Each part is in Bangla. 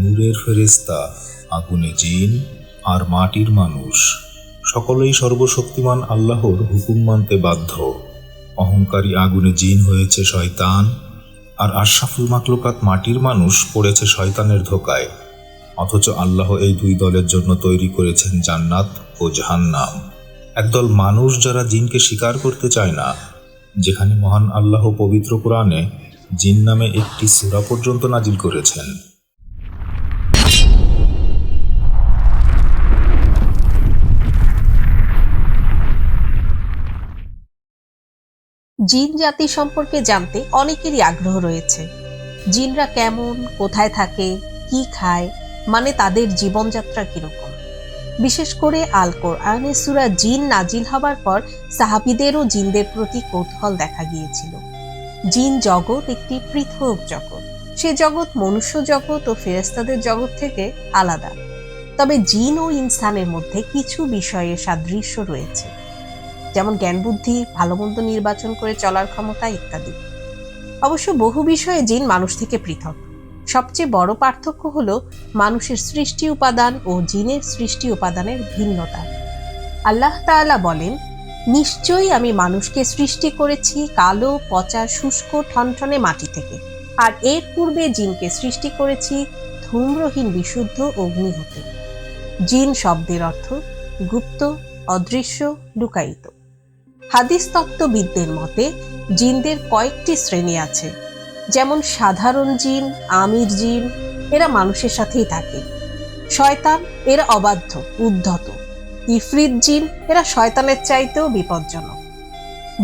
নূরের ফেরেস্তা আগুনে জিন আর মাটির মানুষ। সকলেই সর্বশক্তিমান আল্লাহর হুকুম মানতে বাধ্য। অহংকারী আগুনে জিন হয়েছে শয়তান আর আশরাফুল মাকলুকাত মাটির মানুষ পড়েছে শয়তানের ধোকায়। অথচ আল্লাহ এই দুই দলের জন্য তৈরি করেছেন জান্নাত ও জাহান্নাম। একদল মানুষ যারা জিনকে স্বীকার করতে চায় না, যেখানে মহান আল্লাহ পবিত্র কোরআনে জিন নামে একটি সূরা পর্যন্ত নাজিল করেছেন। জিন জাতি সম্পর্কে জানতে অনেকেরই আগ্রহ রয়েছে। জিনরা কেমন, কোথায় থাকে, কি খায় মানে তাদের জীবনযাত্রা কীরকম। বিশেষ করে আল কোরআনে সুরা জিন নাজিল হবার পর সাহাবিদেরও জিনদের প্রতি কৌতূহল দেখা গিয়েছিল। জিন জগৎ একটি পৃথক জগৎ। সে জগৎ মনুষ্য জগৎ ও ফেরেস্তাদের জগৎ থেকে আলাদা। তবে জিন ও ইনসানের মধ্যে কিছু বিষয়ে সাদৃশ্য রয়েছে। যেমন জ্ঞান বুদ্ধি, ভালো মন্দ নির্বাচন করে চলার ক্ষমতা ইত্যাদি। অবশ্য বহু বিষয়ে জিন মানুষ থেকে পৃথক। সবচেয়ে বড় পার্থক্য হল মানুষের সৃষ্টি উপাদান ও জিনের সৃষ্টি উপাদানের ভিন্নতা। আল্লাহ তাআলা বলেন, নিশ্চয়ই আমি মানুষকে সৃষ্টি করেছি কালো, পচা, শুষ্ক, ঠনঠনে মাটি থেকে। আর এর পূর্বে জিনকে সৃষ্টি করেছি ধূম্রহীন, বিশুদ্ধ অগ্নি হতে জিন শব্দের অর্থ গুপ্ত, অদৃশ্য, লুকায়িত। হাদিস তত্ত্ববিদদের মতে, জিনদের কয়েকটি শ্রেণি আছে। যেমন সাধারণ জিন, আমির জিন, এরা মানুষের সাথেই থাকে। শয়তান, এরা অবাধ্য, উদ্ধত। ইফরিত জিন, এরা শয়তানের চাইতেও বিপজ্জনক।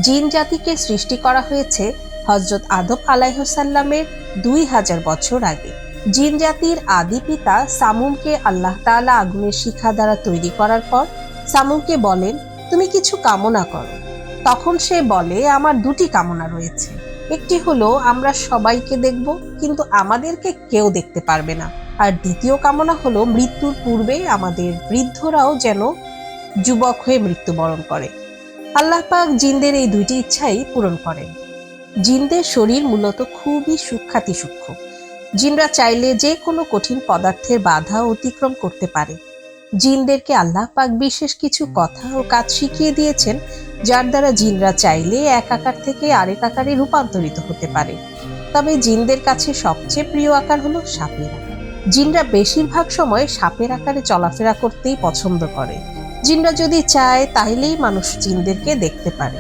জিন জাতিকে সৃষ্টি করা হয়েছে হজরত আদব আলাইহসাল্লামের দুই হাজার বছর আগে। জিন জাতির আদি পিতা সামুমকে আল্লাহ তাআলা আগুনের শিখা দ্বারা তৈরি করার পর সামুমকে বলেন, তুমি কিছু কামনা করো। তখন সে বলে, আমার দুটি কামনা রয়েছে। একটি হলো, আমরা সবাইকে দেখব, কিন্তু আমাদেরকে কেউ দেখতে পারবে না। আর দ্বিতীয় কামনা হলো, মৃত্যুর পূর্বে আমাদের বৃদ্ধরাও যেন যুবক হয়ে মৃত্যুবরণ করে। আল্লাহ পাক জিনদের এই দুইটি ইচ্ছাই পূরণ করেন। জিনদের শরীর মূলত খুবই সূক্ষাতি সূক্ষ্ম জিনরা চাইলে যে কোনো কঠিন পদার্থের বাধা অতিক্রম করতে পারে। জিনদেরকে আল্লাহ পাক বিশেষ কিছু কথা ও কাজ শিখিয়ে দিয়েছেন যার দ্বারা জিনরা চাইলে এক আকার থেকে আরেক আকারে রূপান্তরিত হতে পারে। তবে জিনদের কাছে সবচেয়ে প্রিয় আকার হলো সাপের জিনরা বেশিরভাগ সময় সাপের আকারে চলাফেরা করতেই পছন্দ করে। জিনরা যদি চায় তাহলেই মানুষ জিনদেরকে দেখতে পারে।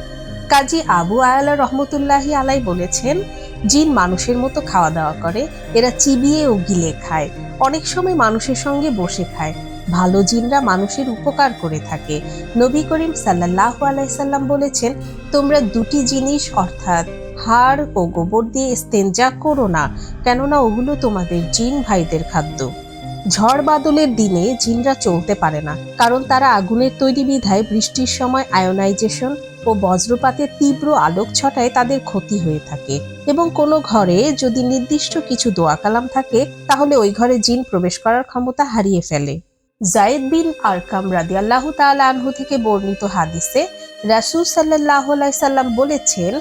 কাজী আবু আয়ালা রহমতুল্লাহি আলাই বলেছেন, জিন মানুষের মতো খাওয়া দাওয়া করে। এরা চিবিয়ে ও গিলে খায়। অনেক সময় মানুষের সঙ্গে বসে খায়। ভালো জিনরা মানুষের উপকার করে থাকে। নবী করিম সাল্লাহ আলাইসাল্লাম বলেছেন, তোমরা দুটি জিনিস, অর্থাৎ হাড় ও গোবর দিয়ে স্তেঞ্জা করো না, কেননা ওগুলো তোমাদের জিন ভাইদের খাদ্য। ঝড় বাদলের দিনে জিনরা চলতে পারে না, কারণ তারা আগুনের তৈরি বিধায় বৃষ্টির সময় আয়োনাইজেশন ও বজ্রপাতের তীব্র আলোক ছটায় তাদের ক্ষতি হয়ে থাকে। এবং কোনো ঘরে যদি নির্দিষ্ট কিছু দোয়া কালাম থাকে, তাহলে ওই ঘরে জিন প্রবেশ করার ক্ষমতা হারিয়ে ফেলে। জায়েদ বিন আরকাম রাদিয়াল্লাহ তাআলা আনহু থেকে বর্ণিত হাদিসে রাসূল সাল্লাহ সাল্লাম বলেছেন,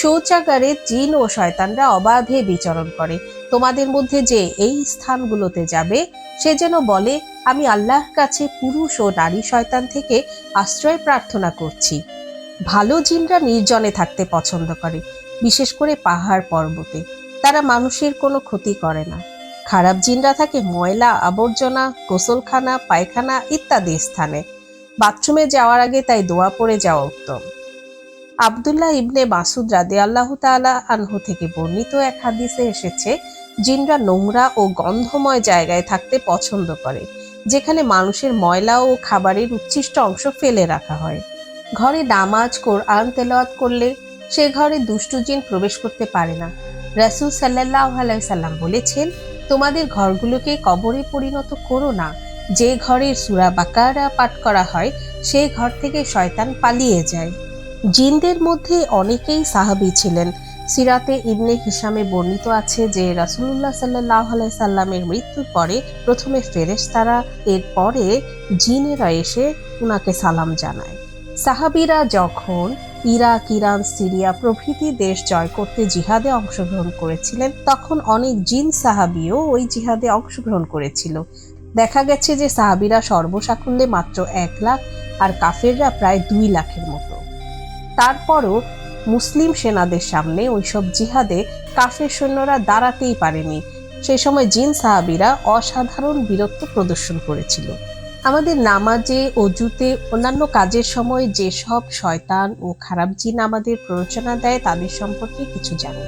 শৌচাগারে জিন ও শয়তানরা অবাধে বিচরণ করে। তোমাদের মধ্যে যে এই স্থানগুলোতে যাবে, সে যেন বলে, আমি আল্লাহর কাছে পুরুষ ও নারী শয়তান থেকে আশ্রয় প্রার্থনা করছি। ভালো জিনরা নির্জনে থাকতে পছন্দ করে, বিশেষ করে পাহাড় পর্বতে। তারা মানুষের কোনো ক্ষতি করে না খারাপ জিনরা থাকে ময়লা, আবর্জনা, গোসলখানা, পায়খানা ইত্যাদি স্থানে। বাথরুমে যাওয়ার আগে তাই দোয়া পড়ে যাওয়া উত্তম। আবদুল্লাহ ইবনে মাসুদ রাদে আল্লাহ তাআলা আনহু থেকে বর্ণিত এক হাদিসে এসেছে, জিনরা নোংরা ও গন্ধময় জায়গায় থাকতে পছন্দ করে, যেখানে মানুষের ময়লা ও খাবারের উচ্ছিষ্ট অংশ ফেলে রাখা হয়। ঘরে নামাজ, কোরআন তেলাওয়াত করলে সে ঘরে দুষ্টু জিন প্রবেশ করতে পারে না। রাসূল সাল্লাহ আলাইসাল্লাম বলেছেন তোমাদের ঘরগুলোকে কবরে পরিণত করো না। যে ঘরের সুরা বাকারা পাঠ করা হয়, সে ঘর থেকে শয়তান পালিয়ে যায়। জিনদের মধ্যে অনেকেই সাহাবি ছিলেন। সিরাতে ইবনে হিসামে বর্ণিত আছে যে, রাসুলুল্লাহ সাল্লাহ সাল্লামের মৃত্যুর পরে প্রথমে ফেরেশতারা, এরপরে জিনেরা এসে উনাকে সালাম জানায়। সাহাবিরা যখন ইরাক, ইরান, সিরিয়া প্রভৃতি দেশ জয় করতে জিহাদে অংশগ্রহণ করেছিলেন। তখন অনেক জিন সাহাবিও ওই জিহাদে অংশগ্রহণ করেছিল। দেখা গেছে যে সাহাবিরা সর্বসাকুল্যে মাত্র এক লাখ আর কাফেররা প্রায় দুই লাখের মতো। তারপরও মুসলিম সেনাদের সামনে ওইসব জিহাদে কাফের সৈন্যরা দাঁড়াতেই পারেনি। সেই সময় জিন সাহাবিরা অসাধারণ বীরত্ব প্রদর্শন করেছিল। আমাদের নামাজে, অজুতে, অন্যান্য কাজের সময় যেসব শয়তান ও খারাপ জিন আমাদের প্ররোচনা দেয়, তাদের সম্পর্কে কিছু জানি।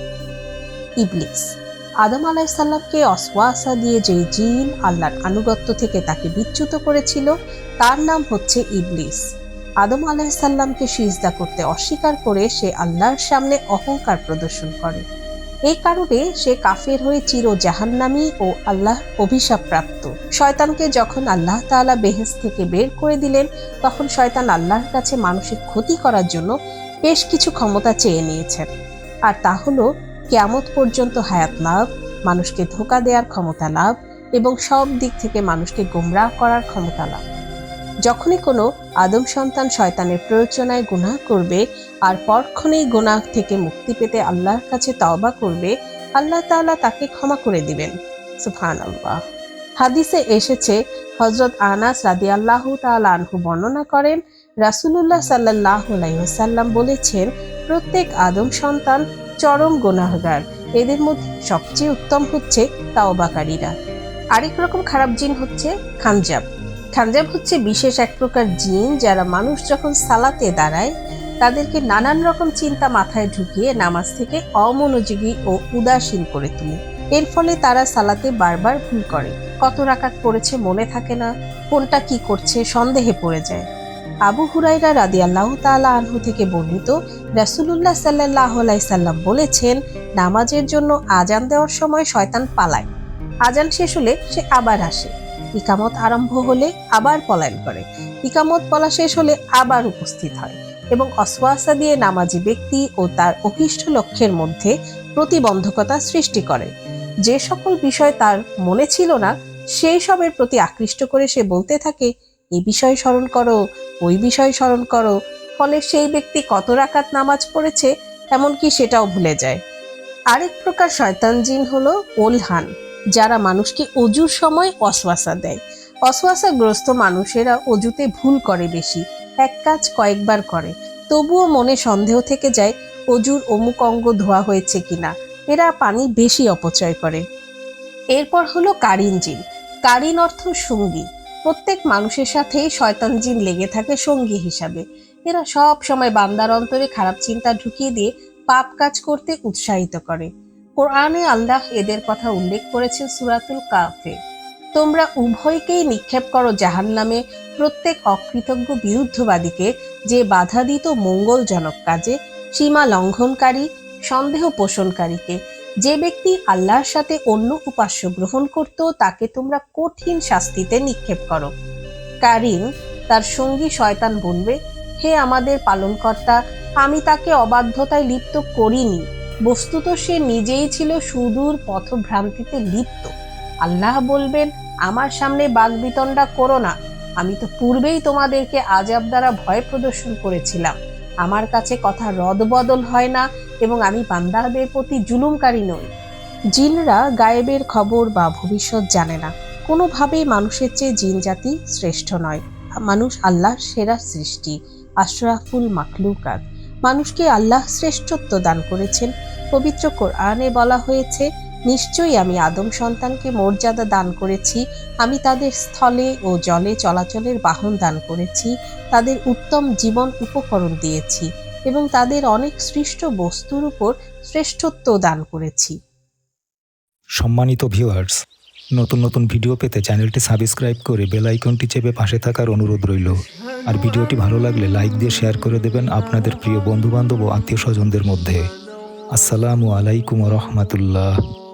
ইবলিস। আদম আলাইসাল্লামকে অসওয়াসা দিয়ে যে জিন আল্লাহর আনুগত্য থেকে তাকে বিচ্যুত করেছিল, তার নাম হচ্ছে ইবলিস। আদম আলাইসাল্লামকে সিজদা করতে অস্বীকার করে সে আল্লাহর সামনে অহংকার প্রদর্শন করে। এই কারণে সে কাফের হয়ে চির জাহান্নামী ও আল্লাহ অভিশাপ প্রাপ্ত শয়তানকে যখন আল্লাহ তাআলা বেহেস থেকে বের করে দিলেন, তখন শয়তান আল্লাহর কাছে মানুষের ক্ষতি করার জন্য বেশ কিছু ক্ষমতা চেয়ে নিয়েছেন। আর তা হল, কেয়ামত পর্যন্ত হায়াত লাভ, মানুষকে ধোকা দেওয়ার ক্ষমতা লাভ এবং সব দিক থেকে মানুষকে গোমরাহ করার ক্ষমতা লাভ। যখনই কোনো আদম সন্তান শয়তানের প্ররোচনায় গুনাহ করবে আর পরক্ষণেই গুনাহ থেকে মুক্তি পেতে আল্লাহর কাছে তওবা করবে, আল্লাহ তাআলা তাকে ক্ষমা করে দিবেন। সুফান আল্লাহ হাদিসে এসেছে হজরত আনাস রাদি আল্লাহ আনহু বর্ণনা করেন, রাসুলুল্লাহ সাল্লাহ আলাইসাল্লাম বলেছেন, প্রত্যেক আদম সন্তান চরম গুনাহগার। এদের মধ্যে সবচেয়ে উত্তম হচ্ছে তাওবাকারীরা। আরেক রকম খারাপ জিন হচ্ছে খানজাব। খানজাব হচ্ছে বিশেষ এক প্রকার জিন যারা মানুষ যখন সালাতে দাঁড়ায়, তাদেরকে নানান রকম চিন্তা মাথায় ঢুকিয়ে নামাজ থেকে অমনোযোগী ও উদাসীন করে তোলে। এর ফলে তারা সালাতে বারবার ভুল করে। কত রাকাত পড়েছে মনে থাকে না, কোনটা কি করছে সন্দেহে পড়ে যায়। আবু হুরাইরা রাদি আল্লাহ তালা আনহু থেকে বর্ণিত রাসুলুল্লাহ সাল্লাহ সাল্লাম বলেছেন, নামাজের জন্য আজান দেওয়ার সময় শয়তান পালায়। আজান শেষ হলে সে আবার আসে। ইকামত আরম্ভ হলে আবার পলায়ন করে। ইকামত পলা শেষ হলে আবার উপস্থিত হয় এবং অসওয়াসা দিয়ে নামাজি ব্যক্তি ও তার অভিষ্ট লক্ষ্যের মধ্যে প্রতিবন্ধকতা সৃষ্টি করে। যে সকল বিষয় তার মনে ছিল না, সেই সবের প্রতি আকৃষ্ট করে সে বলতে থাকে এই বিষয় স্মরণ করো, ওই বিষয় স্মরণ করো। ফলে সেই ব্যক্তি কত রাকাত নামাজ পড়েছে, এমনকি সেটাও ভুলে যায়। আরেক প্রকার শয়তান জিন হলো ওলহান। যারা মানুষকে অজুর সময় অশ্বাসা দেয়। অশ্বাসাগ্রস্ত মানুষেরা অজুতে ভুল করে বেশি, এক কাজ কয়েকবার করে। তবুও মনে সন্দেহ থেকে যায়, অজুর অমুক অঙ্গ ধোয়া হয়েছে কিনা। এরা পানি বেশি অপচয় করে। এরপর হলো কারিন জিন। কারিন অর্থ সঙ্গী। প্রত্যেক মানুষের সাথেই শয়তান জিন লেগে থাকে সঙ্গী হিসাবে। এরা সব সময় বান্দার অন্তরে খারাপ চিন্তা ঢুকিয়ে দিয়ে পাপ কাজ করতে উৎসাহিত করে। কোরআনে আল্লাহ এদের কথা উল্লেখ করেছেন সুরাতুল কাফে। তোমরা উভয়কেই নিক্ষেপ করো জাহান নামে প্রত্যেক অকৃতজ্ঞ বিরুদ্ধবাদীকে যে বাধা দিত মঙ্গলজনক কাজে সীমা লঙ্ঘনকারী, সন্দেহ পোষণকারীকে, যে ব্যক্তি আল্লাহর সাথে অন্য উপাস্য গ্রহণ করত, তাকে তোমরা কঠিন শাস্তিতে নিক্ষেপ করো। কারিন তার সঙ্গী শয়তান বলবে, হে আমাদের পালনকর্তা, আমি তাকে অবাধ্যতায় লিপ্ত করিনি। বস্তুত সে নিজেই ছিল সুদূর পথভ্রান্তিতে লিপ্ত। আল্লাহ বলবেন, আমার সামনে বাগবিতণ্ডা করো না। আমি তো পূর্বেই তোমাদেরকে আজাব দ্বারা ভয় প্রদর্শন করেছিলাম। আমার কাছে কথা রদবদল হয় না এবং আমি বান্দাদের প্রতি জুলুমকারী নই। জিনরা গায়েবের খবর বা ভবিষ্যৎ জানে না। কোনোভাবেই মানুষের চেয়ে জিন জাতি শ্রেষ্ঠ নয়। মানুষ আল্লাহর সেরা সৃষ্টি। আশরাফুল মাখলুকাত। মানুষকে আল্লাহ শ্রেষ্ঠত্ব দান করেছেন। পবিত্র কোরআনে বলা হয়েছে, নিশ্চয়ই আমি আদম সন্তানকে মর্যাদা দান করেছি, আমি তাদের স্থলে ও জলে চলাচলের বাহন দান করেছি, তাদের উত্তম জীবন উপকরণ দিয়েছি এবং তাদের অনেক সৃষ্ট বস্তুর উপর শ্রেষ্ঠত্ব দান করেছি। সম্মানিত ভিউয়ার্স নতুন নতুন ভিডিও পেতে চ্যানেলটি সাবস্ক্রাইব করে বেল আইকনটি চেপে পাশে থাকার অনুরোধ রইল। আর ভিডিওটি ভালো লাগলে লাইক দিয়ে শেয়ার করে দেবেন আপনাদের প্রিয় বন্ধুবান্ধব ও আত্মীয় স্বজনদের মধ্যে। আসসালামু আলাইকুম রহমতুল্লাহ।